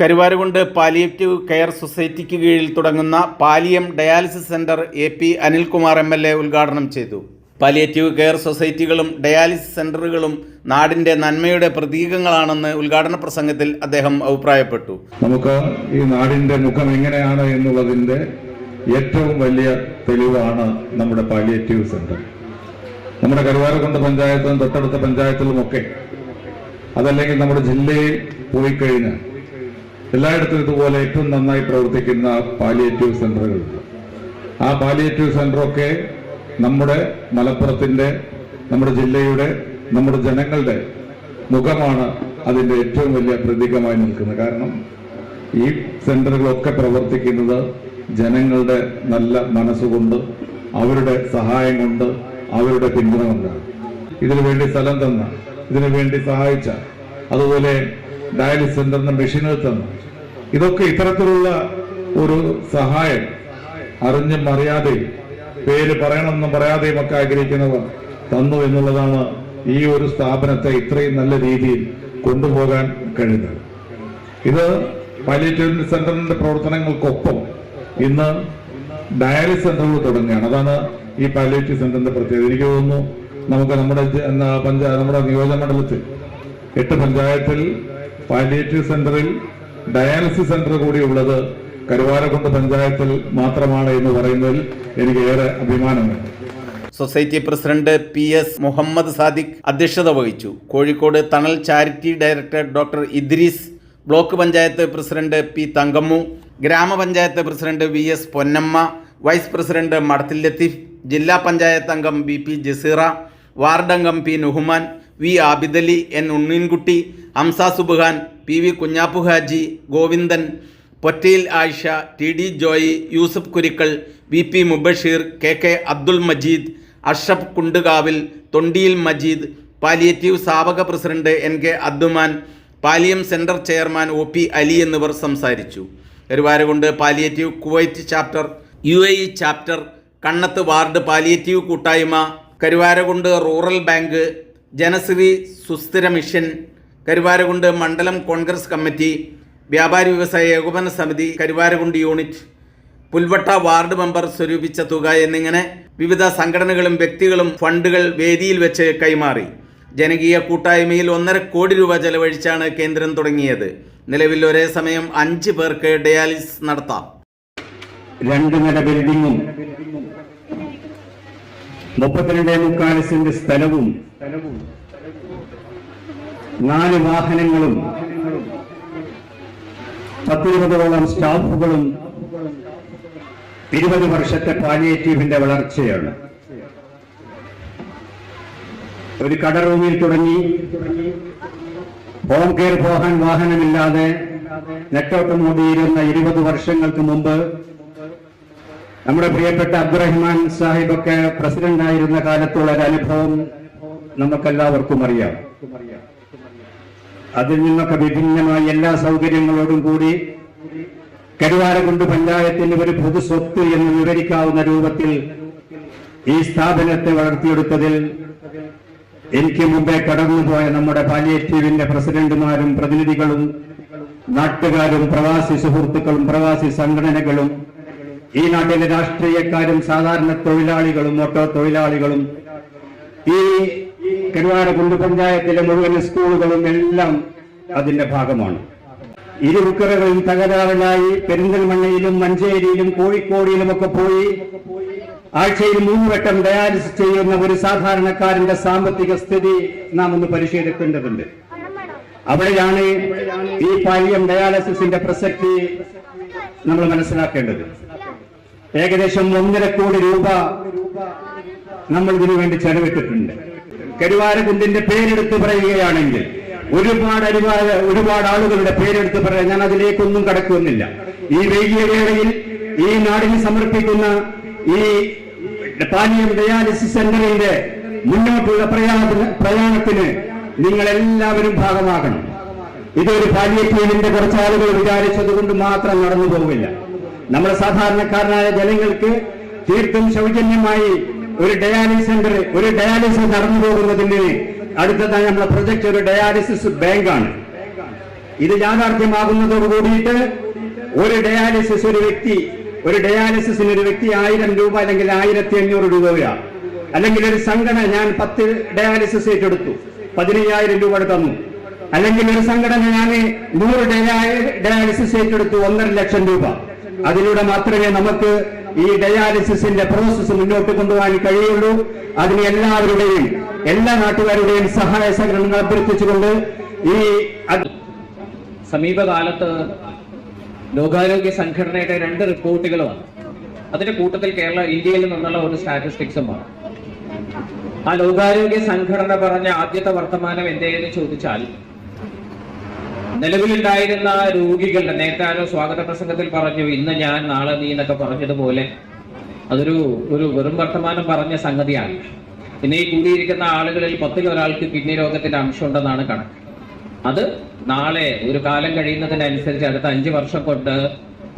Karuvarakundu palliative care സൊസൈറ്റിക്ക് കീഴിൽ തുടങ്ങുന്ന Paliyam dialysis centre A P Anilkumar M L A ഉദ്ഘാടനം ചെയ്തു. പാലിയേറ്റീവ് കെയർ സൊസൈറ്റികളും ഡയാലിസിസ് സെന്ററുകളും നാടിന്റെ നന്മയുടെ പ്രതീകങ്ങളാണെന്ന് ഉദ്ഘാടന പ്രസംഗത്തിൽ അദ്ദേഹം അഭിപ്രായപ്പെട്ടു. നമുക്ക് ഈ നാടിന്റെ മുഖം എങ്ങനെയാണ് എന്നുള്ളതിന്റെ ഏറ്റവും വലിയ തെളിവാണ് നമ്മുടെ പാലിയേറ്റീവ് സെന്റർ. നമ്മുടെ കരുവാരക്കുണ്ട് പഞ്ചായത്തും തൊട്ടടുത്ത പഞ്ചായത്തിലുമൊക്കെ അതല്ലെങ്കിൽ നമ്മുടെ ജില്ലയിൽ പോയി കഴിഞ്ഞാൽ എല്ലായിടത്തും ഇതുപോലെ ഏറ്റവും നന്നായി പ്രവർത്തിക്കുന്ന പാലിയേറ്റീവ് സെന്ററുകളുണ്ട് ആ പാലിയേറ്റീവ് സെന്ററൊക്കെ നമ്മുടെ മലപ്പുറത്തിന്റെ നമ്മുടെ ജില്ലയുടെ നമ്മുടെ ജനങ്ങളുടെ മുഖമാണ് അതിന്റെ ഏറ്റവും വലിയ പ്രതീകമായി നിൽക്കുന്നത്. കാരണം ഈ സെന്ററുകളൊക്കെ പ്രവർത്തിക്കുന്നത് ജനങ്ങളുടെ നല്ല മനസ്സുകൊണ്ട് അവരുടെ സഹായം കൊണ്ട് അവരുടെ പിന്തുണ കൊണ്ടാണ്. ഇതിനു വേണ്ടി സ്ഥലം തന്ന ഇതിനു വേണ്ടി സഹായിച്ച അതുപോലെ ഡയാലിസ് സെന്ററിന് മെഷീനുകൾ തന്നു. ഇതൊക്കെ ഇത്തരത്തിലുള്ള ഒരു സഹായം അറിഞ്ഞും അറിയാതെയും പേര് പറയണമെന്നും പറയാതെയും ഒക്കെ ആഗ്രഹിക്കുന്നവർ തന്നു എന്നുള്ളതാണ് ഈ ഒരു സ്ഥാപനത്തെ ഇത്രയും നല്ല രീതിയിൽ കൊണ്ടുപോകാൻ കഴിയുന്നത് ഇത് പാലിയേറ്റീവ് സെന്ററിന്റെ പ്രവർത്തനങ്ങൾക്കൊപ്പം ഇന്ന് ഡയാലിസ് സെന്ററുകൾ തുടങ്ങുകയാണ്. അതാണ് ഈ പാലിയേറ്റീവ് സെന്ററിന്റെ പ്രത്യേകത. എനിക്ക് തോന്നുന്നു നമുക്ക് നമ്മുടെ പഞ്ചായത്ത് നമ്മുടെ നിയോജക മണ്ഡലത്തിൽ എട്ട് പഞ്ചായത്തിൽ പാലിയേറ്റീവ് സെന്ററിൽ ഡയാലിസിസ് സെന്റർ കൂടി ഉള്ളത് കരുവാരക്കുണ്ട് പഞ്ചായത്തിൽ മാത്രമാണ് എന്ന് പറയുന്നതിൽ എനിക്ക് ഏറെ അഭിമാനമുണ്ട്. Society president P S Muhammad Sadiq അധ്യക്ഷത വഹിച്ചു. Kozhikode Thanal charity director doctor Idris block panchayat president P Thankammu ഗ്രാമപഞ്ചായത്ത് president V S Ponnamma vice president Madathil Latheef ജില്ലാ പഞ്ചായത്ത് അംഗം ബി പി ജസീറ വാർഡ് അംഗം P Nuhman V Abidali N Unneenkutty Hamza Subhan P V Kunhappu Haji Govindan Pottayil Ayisha T D Joy Yusuf Kurikkal V P Mubasheer K K Abdul Majeed Ashraf Kundukavil Thondiyil Majeed palliative സ്ഥാപക president N K Abduman Paliyam centre chairman O P Ali എന്നിവർ സംസാരിച്ചു. Karuvarakundu palliative Kuwait chapter U A E chapter Kannath ward palliative കൂട്ടായ്മ Karuvarakundu rural bank Janasree സുസ്ഥിര mission Karuvarakundu മണ്ഡലം Congress committee വ്യാപാരി വ്യവസായ ഏകോപന സമിതി Karuvarakundu unit Pulvetta ward member സ്വരൂപിച്ച തുക എന്നിങ്ങനെ വിവിധ സംഘടനകളും വ്യക്തികളും ഫണ്ടുകൾ വേദിയിൽ വെച്ച് കൈമാറി. ജനകീയ കൂട്ടായ്മയിൽ ഒന്നര കോടി രൂപ ചെലവഴിച്ചാണ് കേന്ദ്രം തുടങ്ങിയത്. നിലവിൽ ഒരേ സമയം അഞ്ച് പേർക്ക് ഡയാലിസിസ് നടത്താം. രണ്ട് നില ബിൽഡിങ്ങും മുപ്പത്തിരണ്ടേ മുക്കാൽ സെന്റ് സ്ഥലവും നാല് വാഹനങ്ങളും പത്തിരുപതോളം സ്റ്റാഫുകളും ഇരുപത് വർഷത്തെ പാലിയേറ്റീവിന്റെ വളർച്ചയാണ്. ഒരു കടറൂമിൽ തുടങ്ങി ഹോം കെയർ പോകാൻ വാഹനമില്ലാതെ നെട്ടോട്ടം ഓടിയിരുന്ന ഇരുപത് വർഷങ്ങൾക്ക് മുമ്പ് നമ്മുടെ പ്രിയപ്പെട്ട അബ്ദുറഹ്മാൻ സാഹിബൊക്കെ പ്രസിഡന്റ് ആയിരുന്ന കാലത്തുള്ള ഒരു അനുഭവം നമുക്കെല്ലാവർക്കും അറിയാം. അതിൽ നിന്നൊക്കെ വിഭിന്നമായ എല്ലാ സൗകര്യങ്ങളോടും കൂടി കരുവാരകുണ്ട് പഞ്ചായത്തിന് ഒരു പൊതു സ്വത്ത് എന്ന് വിവരിക്കാവുന്ന രൂപത്തിൽ ഈ സ്ഥാപനത്തെ വളർത്തിയെടുത്തതിൽ എനിക്ക് മുമ്പേ കടന്നുപോയ നമ്മുടെ പാലിയേറ്റീവിന്റെ പ്രസിഡന്റുമാരും പ്രതിനിധികളും നാട്ടുകാരും പ്രവാസി സുഹൃത്തുക്കളും പ്രവാസി സംഘടനകളും ഈ നാട്ടിലെ രാഷ്ട്രീയക്കാരും സാധാരണ തൊഴിലാളികളും ഓട്ടോ തൊഴിലാളികളും ഈ കരുവാര കുണ്ട് പഞ്ചായത്തിലെ മുഴുവൻ സ്കൂളുകളും എല്ലാം അതിന്റെ ഭാഗമാണ്. ഇരുമുക്കറകളും തകരാറിലായി പെരിന്തൽമണ്ണയിലും മഞ്ചേരിയിലും കോഴിക്കോടിയിലും ഒക്കെ പോയി ആഴ്ചയിൽ മൂന്ന് വട്ടം ഡയാലിസിസ് ചെയ്യുന്ന ഒരു സാധാരണക്കാരന്റെ സാമ്പത്തിക സ്ഥിതി നാം ഒന്ന് പരിശീലിക്കേണ്ടതുണ്ട്. അവിടെയാണ് ഈ പാലിയം ഡയാലിസിസിന്റെ പ്രസക്തി നമ്മൾ മനസ്സിലാക്കേണ്ടത്. ഏകദേശം ഒന്നര കോടി രൂപ നമ്മൾ ഇതിനു വേണ്ടി ചെലവിട്ടിട്ടുണ്ട് കരുവാരകുണ്ടിന്റെ പേരെടുത്ത് പറയുകയാണെങ്കിൽ ഒരുപാട് അരുവാ ഒരുപാട് ആളുകളുടെ പേരെടുത്ത് പറയാൻ ഞാൻ അതിലേക്കൊന്നും കടക്കുന്നില്ല. ഈ വൈകിയ വേളയിൽ ഈ നാടിന് സമർപ്പിക്കുന്ന ഈ പാനീയം ഡയാലിസിസ് സെന്ററിന്റെ മുന്നോട്ടുള്ള പ്രയാണത്തിന് പ്രയാണത്തിന് നിങ്ങൾ എല്ലാവരും ഭാഗമാകണം. ഇതൊരു പാലിയേറ്റീവിന്റെ കുറച്ച് ആളുകൾ വിചാരിച്ചത് കൊണ്ട് മാത്രം നടന്നു പോകില്ല നമ്മുടെ സാധാരണക്കാരനായ ജനങ്ങൾക്ക് തീർത്തും സൗജന്യമായി ഒരു ഡയാലിസിസ് സെന്റർ ഒരു ഡയാലിസിസ് നടന്നു പോകുന്നതിന് അടുത്തതായി നമ്മുടെ പ്രൊജക്ട് ഒരു ഡയാലിസിസ് ബാങ്കാണ്. ഇത് യാഥാർത്ഥ്യമാകുന്നതോട് കൂടിയിട്ട് ഒരു ഡയാലിസിസ് ഒരു വ്യക്തി ഒരു ഡയാലിസിസിന് ഒരു വ്യക്തി ആയിരം രൂപ അല്ലെങ്കിൽ ആയിരത്തി അഞ്ഞൂറ് രൂപ വരാം അല്ലെങ്കിൽ ഒരു സംഘടന ഞാൻ പത്ത് ഡയാലിസിസ് ഏറ്റെടുത്തു പതിനയ്യായിരം രൂപ തന്നു. അല്ലെങ്കിൽ ഒരു സംഘടന ഞാൻ നൂറ് ഡയാ- ഡയാലിസിസ് ഏറ്റെടുത്തു ഒന്നര ലക്ഷം രൂപ. അതിലൂടെ മാത്രമേ നമുക്ക് ഈ ഡയാലിസിസിന്റെ പ്രോസസ്സ് മുന്നോട്ട് കൊണ്ടുപോകാൻ കഴിയുള്ളൂ. അതിന് എല്ലാവരുടെയും എല്ലാ നാട്ടുകാരുടെയും സഹായ സഹകരണങ്ങൾ അഭ്യർത്ഥിച്ചുകൊണ്ട് ഈ സമീപകാലത്ത് ലോകാരോഗ്യ സംഘടനയുടെ രണ്ട് റിപ്പോർട്ടുകൾ അതിന്റെ കൂട്ടത്തിൽ കേരള ഇന്ത്യയിൽ നിന്നുള്ള ഒരു സ്റ്റാറ്റിസ്റ്റിക്സും വന്നു ആ ലോകാരോഗ്യ സംഘടന പറഞ്ഞ ആദ്യത്തെ വർത്തമാനം എന്തേന്ന് ചോദിച്ചാൽ നിലവിലുണ്ടായിരുന്ന രോഗികളുടെ നേരത്തെ സ്വാഗത പ്രസംഗത്തിൽ പറഞ്ഞു ഇന്ന് ഞാൻ നാളെ നീ എന്നൊക്കെ പറഞ്ഞതുപോലെ അതൊരു ഒരു വെറും വർത്തമാനം പറഞ്ഞ സംഗതിയാണ്. പിന്നെ ഈ കൂടിയിരിക്കുന്ന ആളുകളിൽ പത്തിൽ ഒരാൾക്ക് കിഡ്നി രോഗത്തിന്റെ അംശമുണ്ടെന്നാണ് കണക്ക്. അത് നാളെ ഒരു കാലം കഴിയുന്നതിനനുസരിച്ച് അടുത്ത അഞ്ച് വർഷം കൊണ്ട്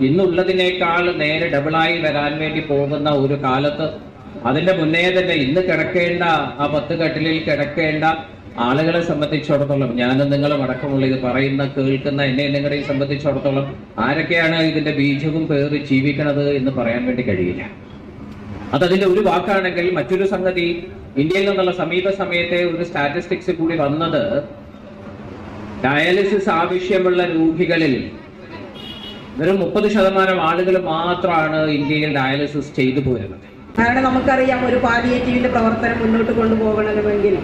ഇന്നുള്ളതിനേക്കാൾ നേരെ ഡബിളായി വരാൻ വേണ്ടി പോകുന്ന ഒരു കാലത്ത് അതിന്റെ മുന്നേ തന്നെ ഇന്ന് കിടക്കേണ്ട ആ പത്ത് കട്ടിലിൽ കിടക്കേണ്ട ആളുകളെ സംബന്ധിച്ചിടത്തോളം ഞാനും നിങ്ങളും അടക്കമുള്ള ഇത് പറയുന്ന കേൾക്കുന്ന എന്നെ നിങ്ങളെയും സംബന്ധിച്ചിടത്തോളം ആരൊക്കെയാണ് ഇതിന്റെ ബീജവും പേറി ജീവിക്കണത് എന്ന് പറയാൻ വേണ്ടി കഴിയില്ല. അതതിന്റെ ഒരു വാക്കാണെങ്കിൽ മറ്റൊരു സംഗതി ഇന്ത്യയിൽ നിന്നുള്ള സമീപ സമയത്തെ ഒരു സ്റ്റാറ്റിസ്റ്റിക്സ് കൂടി വന്നത് ഡയാലിസിസ് ആവശ്യമുള്ള രോഗികളിൽ വെറും മുപ്പത് ശതമാനം ആളുകൾ മാത്രമാണ് ഇന്ത്യയിൽ ഡയാലിസിസ് ചെയ്തു പോരുന്നത്. കാരണം നമുക്കറിയാം ഒരു പാലിയേറ്റീവിന്റെ പ്രവർത്തനം മുന്നോട്ട് കൊണ്ടുപോകണമെങ്കിൽ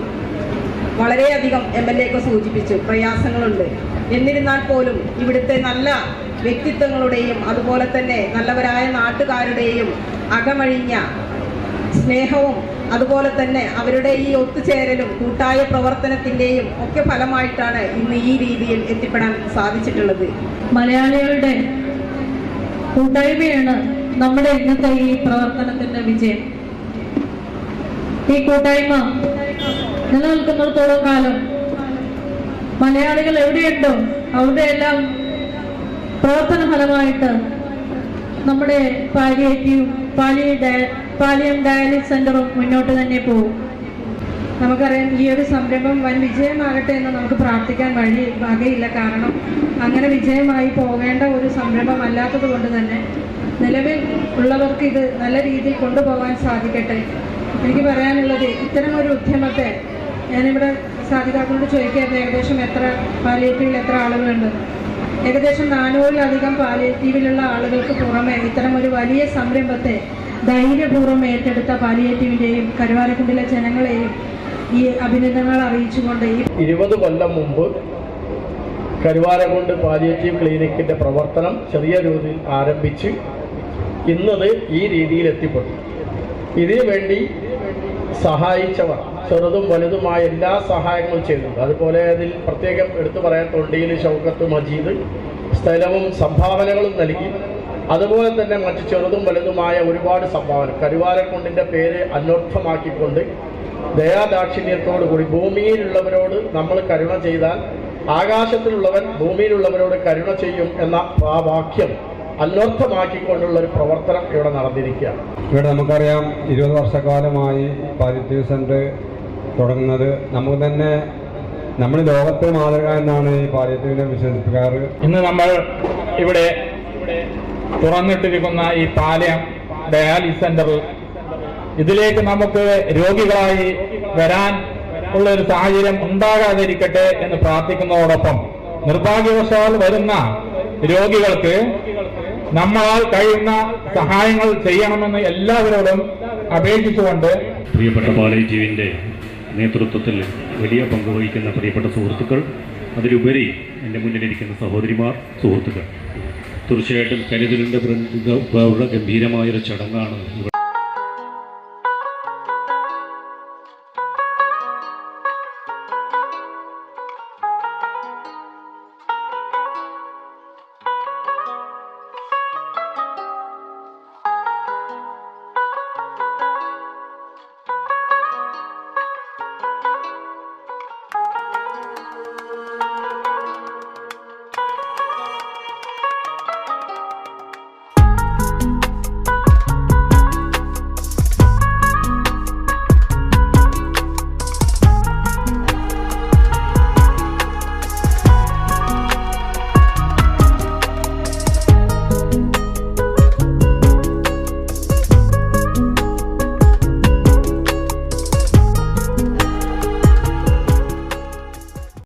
വളരെയധികം എം എൽ എക്ക് സൂചിപ്പിച്ചു. പ്രയാസങ്ങളുണ്ട്. എന്നിരുന്നാൽ പോലും ഇവിടുത്തെ നല്ല വ്യക്തിത്വങ്ങളുടെയും അതുപോലെ തന്നെ നല്ലവരായ നാട്ടുകാരുടെയും അകമഴിഞ്ഞ സ്നേഹവും അതുപോലെ തന്നെ അവരുടെ ഈ ഒത്തുചേരലും കൂട്ടായ പ്രവർത്തനത്തിന്റെയും ഒക്കെ ഫലമായിട്ടാണ് ഇന്ന് ഈ രീതിയിൽ എത്തിപ്പെടാൻ സാധിച്ചിട്ടുള്ളത്. മലയാളികളുടെ കൂട്ടായ്മയാണ് നമ്മുടെ ഇന്നത്തെ ഈ പ്രവർത്തനത്തിന്റെ വിജയം. ഈ കൂട്ടായ്മ നിലനിൽക്കുന്നിടത്തോളം കാലം മലയാളികൾ എവിടെയുണ്ടോ അവിടെയെല്ലാം പ്രവർത്തന ഫലമായിട്ട് നമ്മുടെ പാലിയേറ്റീവ് പാലി പാലിയം ഡയാലിസ് സെന്ററും മുന്നോട്ട് തന്നെ പോകും. നമുക്കറിയാം ഈ ഒരു സംരംഭം വൻ വിജയമാകട്ടെ എന്ന് നമുക്ക് പ്രാർത്ഥിക്കാൻ വഴി വകയില്ല. കാരണം അങ്ങനെ വിജയമായി പോകേണ്ട ഒരു സംരംഭം അല്ലാത്തത് കൊണ്ട് തന്നെ നിലവിൽ ഉള്ളവർക്ക് ഇത് നല്ല രീതിയിൽ കൊണ്ടുപോകാൻ സാധിക്കട്ടെ. എനിക്ക് പറയാനുള്ളത് ഇത്തരം ഒരു ഉദ്യമത്തെ ഞാനിവിടെ സാധിതാക്കളോട് ചോദിക്കായിരുന്നു ഏകദേശം എത്ര പാലിയേറ്റീവിൽ എത്ര ആളുകളുണ്ട്? ഏകദേശം നാനൂറിലധികം പാലിയേറ്റീവിലുള്ള ആളുകൾക്ക് പുറമെ ഇത്തരം ഒരു വലിയ സംരംഭത്തെ ധൈര്യപൂർവം ഏറ്റെടുത്ത പാലിയേറ്റീവിന്റെയും കരുവാരക്കുണ്ടിലെ ജനങ്ങളെയും ഈ അഭിനന്ദനങ്ങൾ അറിയിച്ചുകൊണ്ട് ഈ ഇരുപത് കൊല്ലം മുമ്പ് കരുവാരകുണ്ട് പാലിയേറ്റീവ് ക്ലിനിക്കിന്റെ പ്രവർത്തനം ചെറിയ രീതിയിൽ ആരംഭിച്ച് ഇന്നത് ഈ രീതിയിൽ എത്തിപ്പെട്ടു ഇതിനു വേണ്ടി സഹായിച്ചവർ. ചെറുതും വലുതുമായ എല്ലാ സഹായങ്ങളും ചെയ്തിട്ടുണ്ട്. അതുപോലെ അതിൽ പ്രത്യേകം എടുത്തു പറയാൻ തൊണ്ടിയിൽ ഷൗക്കത്ത് മജീദ് സ്ഥലവും സംഭാവനകളും നൽകി. അതുപോലെ തന്നെ മറ്റ് ചെറുതും വലുതുമായ ഒരുപാട് സംഭാവന കരുവാരക്കുണ്ടിന്റെ പേര് അന്വർത്ഥമാക്കിക്കൊണ്ട് ദയാദാക്ഷിണ്യത്തോടു കൂടി ഭൂമിയിലുള്ളവരോട് നമ്മൾ കരുണ ചെയ്താൽ ആകാശത്തിലുള്ളവൻ ഭൂമിയിലുള്ളവരോട് കരുണ ചെയ്യും എന്ന ആ വാക്യം അന്വർത്ഥമാക്കിക്കൊണ്ടുള്ള ഒരു പ്രവർത്തനം ഇവിടെ നടന്നിരിക്കുകയാണ്. ഇവിടെ നമുക്കറിയാം ഇരുപത് വർഷക്കാലമായി പാലിറ്റീവ് സെന്റർ തുടങ്ങുന്നത്. നമുക്ക് തന്നെ നമ്മൾ ലോകത്തെ മാതൃക എന്നാണ് ഈ പാലിറ്റീവിനെ വിശേഷിപ്പിക്കാറ് ഇന്ന് നമ്മൾ ഇവിടെ തുറന്നിട്ടിരിക്കുന്ന ഈ പാലയം ഡയാലിസ് സെന്റർ ഇതിലേക്ക് നമുക്ക് രോഗികളായി വരാൻ ഉള്ള ഒരു സാഹചര്യം ഉണ്ടാകാതിരിക്കട്ടെ എന്ന് പ്രാർത്ഥിക്കുന്നതോടൊപ്പം നിർഭാഗ്യവശാൽ വരുന്ന രോഗികൾക്ക് നമ്മളാൽ കഴിയുന്ന സഹായങ്ങൾ ചെയ്യണമെന്ന് എല്ലാവരോടും അപേക്ഷിച്ചുകൊണ്ട് പ്രിയപ്പെട്ട പാലേറ്റീവിന്റെ നേതൃത്വത്തിൽ വലിയ പങ്ക് വഹിക്കുന്ന പ്രിയപ്പെട്ട സുഹൃത്തുക്കൾ അതിലുപരി എന്റെ മുന്നിലിരിക്കുന്ന സഹോദരിമാർ സുഹൃത്തുക്കൾ. തീർച്ചയായിട്ടും കരുതലിന്റെ ഗംഭീരമായൊരു ചടങ്ങാണ്